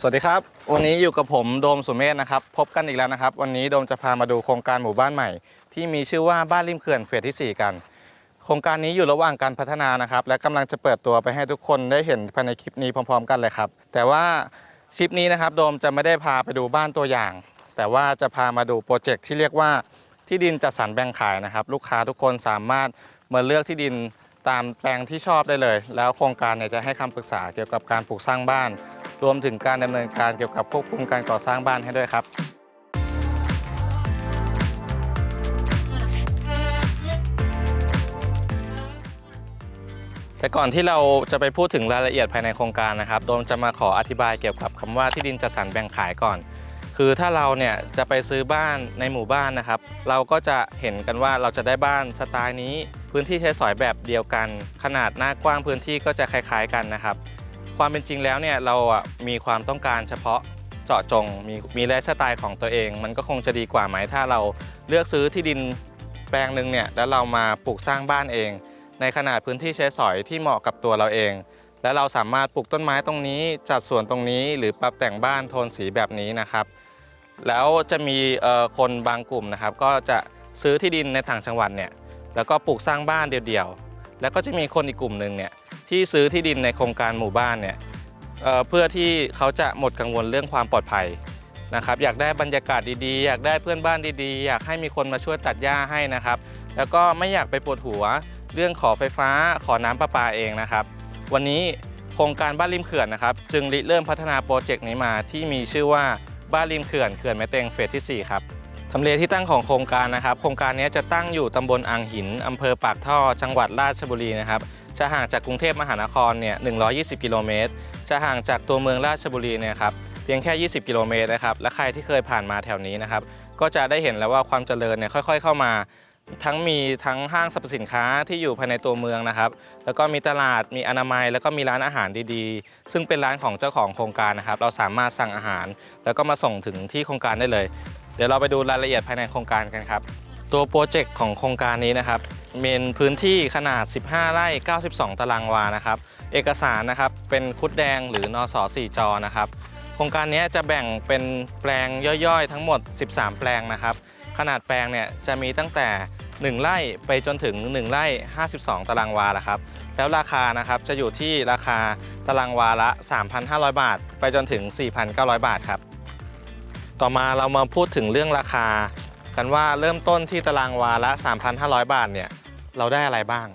สวัสดีครับ วันนี้อยู่กับผมโดมสุเมธนะครับ พบกันอีกแล้วนะครับ วันนี้โดมจะพามาดูโครงการหมู่บ้านใหม่ ที่มีชื่อว่าบ้านริมเขื่อนเฟสที่ 4 กัน โครงการนี้อยู่ระหว่างการพัฒนานะครับ และกำลังจะเปิดตัวไปให้ทุกคนได้เห็นภายในคลิปนี้พร้อม ๆ กันเลยครับ แต่ว่าคลิปนี้นะครับโดมจะไม่ได้พาไปดูบ้านตัวอย่าง แต่ว่าจะพามาดูโปรเจกต์ที่เรียกว่าที่ดินจัดสรรแบ่งขายนะครับ ลูกค้าทุกคนสามารถมาเลือกที่ดินตามแปลงที่ชอบได้เลย แล้วโครงการเนี่ยจะให้คำปรึกษาเกี่ยวกับการปลูกสร้างบ้าน รวมถึงการดำเนินการเกี่ยวกับควบคุมการก่อสร้างบ้านให้ด้วยครับ แต่ก่อนที่เราจะไปพูดถึงรายละเอียดภายในโครงการนะครับ โดมจะมาขออธิบายเกี่ยวกับคำว่าที่ดินจัดสรรแบ่งขายก่อน คือถ้าเราเนี่ยจะไปซื้อบ้านในหมู่บ้านนะครับ เราก็จะเห็นกันว่าเราจะได้บ้านสไตล์นี้ พื้นที่ใช้สอยแบบเดียวกัน ขนาดหน้ากว้างพื้นที่ก็จะคล้าย ๆ กันนะครับ ความเป็นจริงแล้วเนี่ยเราอะมีความต้องการเฉพาะเจาะจง มีมีไลฟ์สไตล์ของตัวเอง มันก็คงจะดีกว่าไหมถ้าเราเลือกซื้อที่ดินแปลงหนึ่งเนี่ยแล้วเรามาปลูกสร้างบ้านเอง ในขนาดพื้นที่ใช้สอยที่เหมาะกับตัวเราเอง และเราสามารถปลูกต้นไม้ตรงนี้ จัดสวนตรงนี้ หรือปรับแต่งบ้านโทนสีแบบนี้นะครับ แล้วจะมีเอ่อคนบางกลุ่มนะครับ ก็จะซื้อที่ดินในต่างจังหวัดเนี่ยแล้วก็ปลูกสร้างบ้านเดี่ยวๆแล้วก็จะมีคนอีกกลุ่มหนึ่งเนี่ย ที่ซื้อที่ดินในโครงการหมู่บ้านเนี่ยเเพื่อที่เขาจะหมดกังวลเรื่องความปลอดภัยนะครับอยากได้บรรยากาศดีๆ อยากได้เพื่อนบ้านดีๆ อยากให้มีคนมาช่วยตัดหญ้าให้นะครับ แล้วก็ไม่อยากไปปวดหัวเรื่องขอไฟฟ้าขอน้ำประปาเองนะครับ วันนี้โครงการบ้านริมเขื่อนนะครับ จึงริเริ่มพัฒนาโปรเจกต์นี้มาที่มีชื่อว่าบ้านริมเขื่อนเขื่อนแม่เตงเฟสที่ 4 ครับทำเลที่ตั้งของโครงการนะครับ โครงการนี้จะตั้งอยู่ตำบลอ่างหินอำเภอปากท่อ จังหวัดราชบุรีนะครับ จะห่างจากกรุงเทพมหานครเนี่ย 120 กิโลเมตร จะห่างจากตัวเมืองราชบุรีเนี่ยครับ เพียงแค่ 20 กิโลเมตรนะครับ และใครที่เคยผ่านมาแถวนี้นะครับ ก็จะได้เห็นแล้วว่าความเจริญเนี่ยค่อย ๆ เข้ามา ทั้งมีทั้งห้างสรรพสินค้าที่อยู่ภายในตัวเมืองนะครับ แล้วก็มีตลาด มีอนามัย แล้วก็มีร้านอาหารดีๆ ซึ่งเป็นร้านของเจ้าของโครงการนะครับ เราสามารถสั่งอาหาร แล้วก็มาส่งถึงที่โครงการได้เลย เดี๋ยวเราไปดูรายละเอียดภายในโครงการกันครับ ตัวโปรเจกต์ของโครงการนี้นะครับ เป็นพื้นที่ขนาด 15 ไร่ 92 ตารางวานะครับ เอกสารนะครับเป็นคุดแดงหรือนส4จอนะครับ โครงการนี้จะแบ่งเป็นแปลงย่อยๆ ทั้งหมด 13 แปลงนะครับ ขนาดแปลงเนี่ยจะมีตั้งแต่ 1 ไร่ไปจนถึง 1 ไร่ 52 ตารางวาละครับ แล้วราคานะครับจะอยู่ที่ราคาตารางวาละ 3,500 บาท ไปจนถึง 4,900 บาทครับ ต่อมาเรามาพูดถึงเรื่องราคากันว่าเริ่มต้นที่ตารางวาละ 3,500 บาทเนี่ย เราได้อะไรบ้าง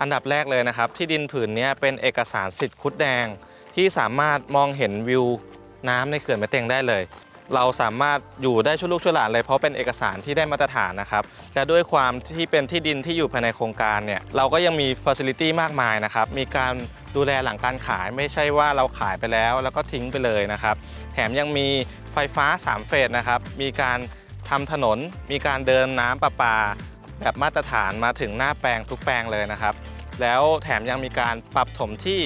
อันดับแรกเลยนะครับ ที่ดินผืนนี้เป็นเอกสารสิทธิ์คุดแดง ที่สามารถมองเห็นวิวน้ำในเขื่อนแม่เตงได้เลย เราสามารถอยู่ได้ชั่วลูกชั่วหลานเลยเพราะเป็นเอกสารที่ได้มาตรฐานนะครับและด้วยความที่เป็นที่ดินที่อยู่ภายในโครงการเนี่ยเราก็ยังมีฟ a ซิลิตี้มากมายนะครับมีการดูแลหลังการขายไม่ใช่ว่าเราขายไปแล้ว แล้วก็ทิ้งไปเลยนะครับ แถมยังมีไฟฟ้า 3 เฟสนะครับ มีการทำถนน มีการเดินน้ำประปา แบบมาตรฐานมาถึงหน้าแปลงทุกแปลงเลยนะครับ แล้วแถมยังมีการปรับถมที่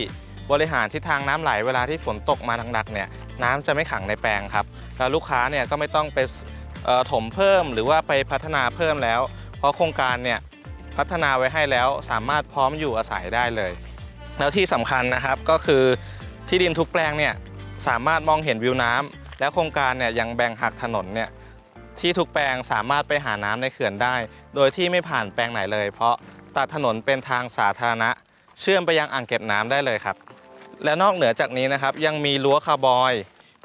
บริหารทิศทางน้ำไหลเวลาที่ฝนตกมาหนักๆเนี่ยน้ำจะไม่ขังในแปลงครับแล้วลูกค้าเนี่ยก็ไม่ต้องไปถมเพิ่มหรือว่าไปพัฒนาเพิ่มแล้ว เพราะโครงการเนี่ยพัฒนาไว้ให้แล้วสามารถพร้อมอยู่อาศัยได้เลย แล้วที่สำคัญนะครับก็คือที่ดินทุกแปลงเนี่ยสามารถมองเห็นวิวน้ำและโครงการเนี่ยยังแบ่งหักถนนเนี่ย ที่ทุกแปลงสามารถไปหาน้ำในเขื่อนได้ โดยที่ไม่ผ่านแปลงไหนเลย เพราะตัดถนนเป็นทางสาธารณะ เชื่อมไปยังอ่างเก็บน้ำได้เลยครับ และนอกเหนือจากนี้นะครับยังมีรั้วคาร์บอย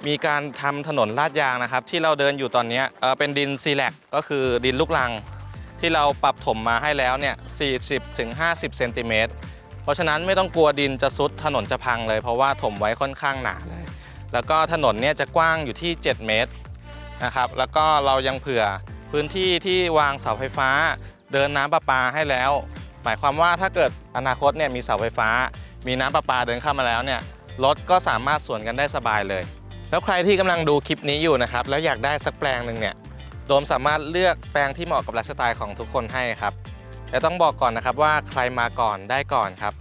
มีการทำถนนลาดยางนะครับ ที่เราเดินอยู่ตอนนี้เอ่อเป็นดินซีแลกก็คือดินลูกรัง ที่เราปรับถมมาให้แล้วเนี่ย40ถึง50เซนติเมตรเพราะฉะนั้นไม่ต้องกลัวดินจะซุดถนนจะพังเลย เพราะว่าถมไว้ค่อนข้างหนาเลย แล้วก็ถนนเนี่ยจะกว้างอยู่ที่ 7 เมตร นะครับ แล้วก็เรายังเผื่อพื้นที่ที่วางเสาไฟฟ้า เดินน้ำประปาให้แล้ว หมายความว่าถ้าเกิดอนาคตเนี่ยมีเสาไฟฟ้า มีน้ำประปาเดินเข้ามาแล้วเนี่ยรถก็สามารถสวนกันได้สบายเลย แล้วใครที่กำลังดูคลิปนี้อยู่นะครับ แล้วอยากได้สักแปลงหนึ่งเนี่ยโดมสามารถเลือกแปลงที่เหมาะกับไลฟ์สไตล์ของทุกคนให้ครับแต่ต้องบอกก่อนนะครับว่าใครมาก่อนได้ก่อนครับ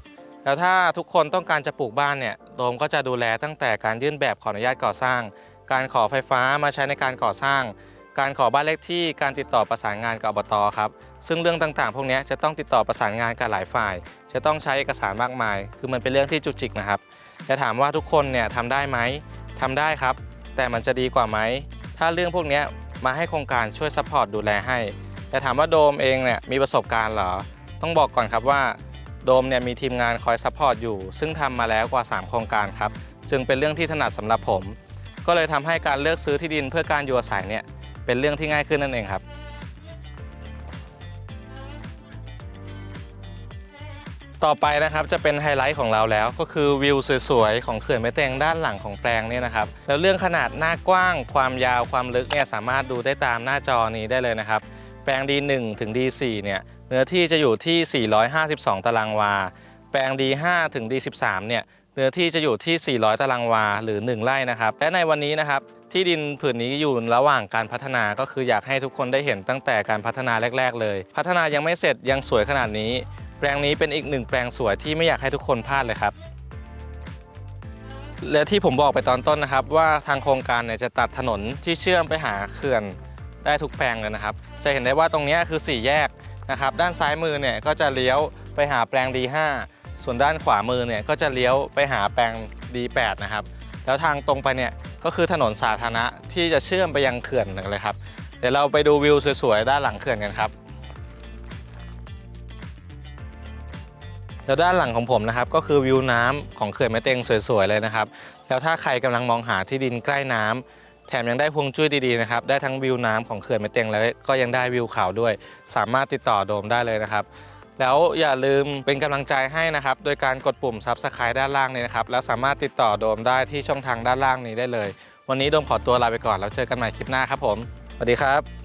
แล้วถ้าทุกคนต้องการจะปลูกบ้านเนี่ยโดมก็จะดูแลตั้งแต่การยื่นแบบขออนุญาตก่อสร้าง การขอไฟฟ้ามาใช้ในการก่อสร้าง การขอบ้านเลขที่การติดต่อประสานงานกับอบตครับ ซึ่งเรื่องต่างๆ พวกนี้จะต้องติดต่อประสานงานกับหลายฝ่าย จะต้องใช้เอกสารมากมาย คือมันเป็นเรื่องที่จุกจิกนะครับ จะถามว่าทุกคนเนี่ยทำได้ไหมทำได้ครับ แต่มันจะดีกว่าไหม ถ้าเรื่องพวกนี้มาให้โครงการช่วยซัพพอร์ตดูแลให้ แต่ถามว่าโดมเองเนี่ยมีประสบการณ์เหรอ ต้องบอกก่อนครับว่าโดมเนี่ยมีทีมงานคอยซัพพอร์ตอยู่ ซึ่งทำมาแล้วกว่า 3 โครงการครับ จึงเป็นเรื่องที่ถนัดสำหรับผม ก็เลยทำให้การเลือกซื้อที่ดินเพื่อการอยู่อาศัยเนี่ยเป็นเรื่องที่ง่ายขึ้นนั่นเองครับต่อไปนะครับจะเป็นไฮไลท์ของเราแล้วก็คือวิวสวยๆ ของเขื่อนแม่แตงด้านหลังของแปลงเนี่ยนะครับแล้วเรื่องขนาดหน้ากว้าง ความยาวความลึกเนี่ยสามารถดูได้ตามหน้าจอนี้ได้เลยนะครับ แปลง D1 ถึง D4 เนี่ยเนื้อที่จะอยู่ที่ 452 ตารางวา แปลง D5 ถึง D13 เนี่ย เนื้อที่จะอยู่ที่ 400 ตารางวาหรือ 1 ไร่นะครับ และในวันนี้นะครับที่ดินผืนนี้อยู่ระหว่างการพัฒนาก็คืออยากให้ทุกคนได้เห็นตั้งแต่การพัฒนาแรก ๆ เลย พัฒนายังไม่เสร็จยังสวยขนาดนี้ แปลงนี้เป็นอีกหนึ่งแปลงสวยที่ไม่อยากให้ทุกคนพลาดเลยครับและที่ผมบอกไปตอนต้นนะครับ ว่าทางโครงการเนี่ยจะตัดถนนที่เชื่อมไปหาเขื่อนได้ทุกแปลงเลยนะครับ จะเห็นได้ว่าตรงนี้คือ 4 แยกนะครับ ด้านซ้ายมือเนี่ยก็จะเลี้ยวไปหาแปลง D5 ส่วนด้านขวามือเนี่ยก็จะเลี้ยวไปหาแปลง D8 นะครับ แล้วทางตรงไปเนี่ยก็คือถนนสาธารณะที่จะเชื่อมไปยังเขื่อนเลยครับ เดี๋ยวเราไปดูวิวสวยๆด้านหลังเขื่อนกันครับ แล้วด้านหลังของผมนะครับก็คือวิวน้ำของเขื่อนแม่เต็งสวยๆเลยนะครับ แล้วถ้าใครกำลังมองหาที่ดินใกล้น้ำแถมยังได้พวงจุ้ยดีๆนะครับ ได้ทั้งวิวน้ำของเขื่อนแม่เต็งแล้วก็ยังได้วิวเขาด้วย สามารถติดต่อโดมได้เลยนะครับ แล้วอย่าลืมเป็นกำลังใจให้นะครับ โดยการกดปุ่ม Subscribe ด้านล่างนี้นะครับ แล้วสามารถติดต่อโดมได้ที่ช่องทางด้านล่างนี้ได้เลย วันนี้โดมขอตัวลาไปก่อนแล้วเจอกันใหม่คลิปหน้าครับผมสวัสดีครับ